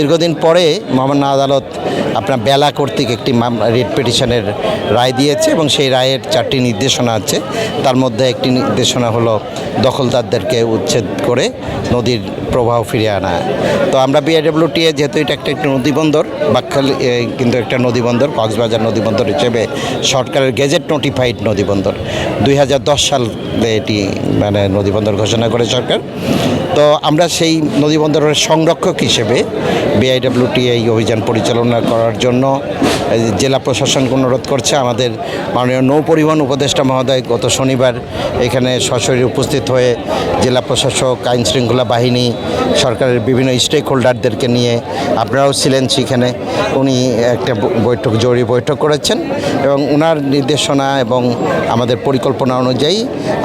দীর্ঘদিন পরে মহামান্য আদালত আপনার বেলা কর্তৃক একটি রিট পিটিশনের রায় দিয়েছে এবং সেই রায়ের চারটি নির্দেশনা আছে। তার মধ্যে একটি নির্দেশনা হলো দখলদারদেরকে উচ্ছেদ করে নদীর প্রবাহ ফিরিয়ে আনা। তো আমরা বিআইডব্লিউটিএ যেহেতু এটা একটা একটি নদীবন্দর বাকখালি এ, কিন্তু একটা নদীবন্দর কক্সবাজার নদীবন্দর হিসেবে সরকারের গেজেট নোটিফাইড নদীবন্দর দুই হাজার দশ সালে এটি মানে নদীবন্দর ঘোষণা করে সরকার। তো আমরা সেই নদীবন্দরের সংরক্ষক হিসেবে বিআইডব্লিউটি এই অভিযান পরিচালনা করার জন্য জেলা প্রশাসনকে অনুরোধ করছে। আমাদের মাননীয় নৌ পরিবহন উপদেষ্টা মহোদয় গত শনিবার এখানে সশরীরে উপস্থিত হয়ে জেলা প্রশাসক, আইন শৃঙ্খলা বাহিনী, সরকারের বিভিন্ন স্টেক হোল্ডারদেরকে নিয়ে, আপনারাও ছিলেন সেখানে, উনি একটা বৈঠক, জরুরি বৈঠক করেছেন এবং ওনার নির্দেশনা এবং আমাদের পরিকল্পনা অনুযায়ী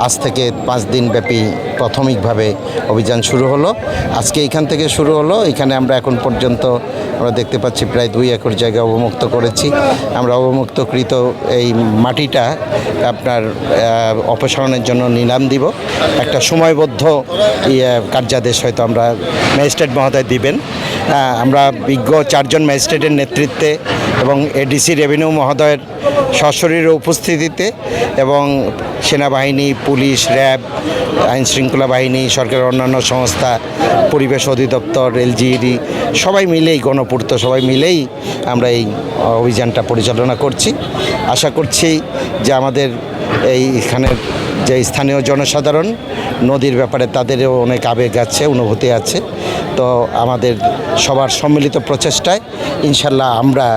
আজ থেকে পাঁচ দিন ব্যাপী প্রাথমিকভাবে অভিযান শুরু হলো। আজকে এখান থেকে শুরু হলো। এখানে আমরা এখন পর্যন্ত আমরা দেখতে পাচ্ছি প্রায় দুই একর জায়গা অবমুক্ত করেছি। আমরা অবমুক্তকৃত এই মাটিটা আপনার অপসারণের জন্য নিলাম দিব। একটা সময়বদ্ধ ইয়ে, কার্যাদেশ হয়তো আমরা ম্যাজিস্ট্রেট মহোদয় দিবেন। আমরা বিজ্ঞ চারজন ম্যাজিস্ট্রেটের নেতৃত্বে এবং এডিসি রেভিনিউ মহোদয়ের সশরীর উপস্থিতিতে এবং সেনাবাহিনী পুলিশ র্যাব আইন শৃঙ্খলা বাহিনী, সরকারের অন্যান্য সংস্থা, পরিবেশ অধিদপ্তর, এলজিইডি, সবাই মিলেই গণপূর্ত, সবাই মিলেই আমরা এই অভিযানটা পরিচালনা করছি। আশা করছি যে আমাদের এই এইখানের যে স্থানীয় জনসাধারণ, নদীর ব্যাপারে তাদেরও অনেক আবেগ আছে, অনুভূতি আছে। তো আমাদের সবার সম্মিলিত প্রচেষ্টায় ইনশাল্লাহ আমরা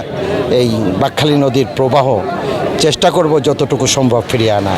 এই বাকখালী নদীর প্রবাহ চেষ্টা করব যতটুকু সম্ভব ফিরিয়ে আনা।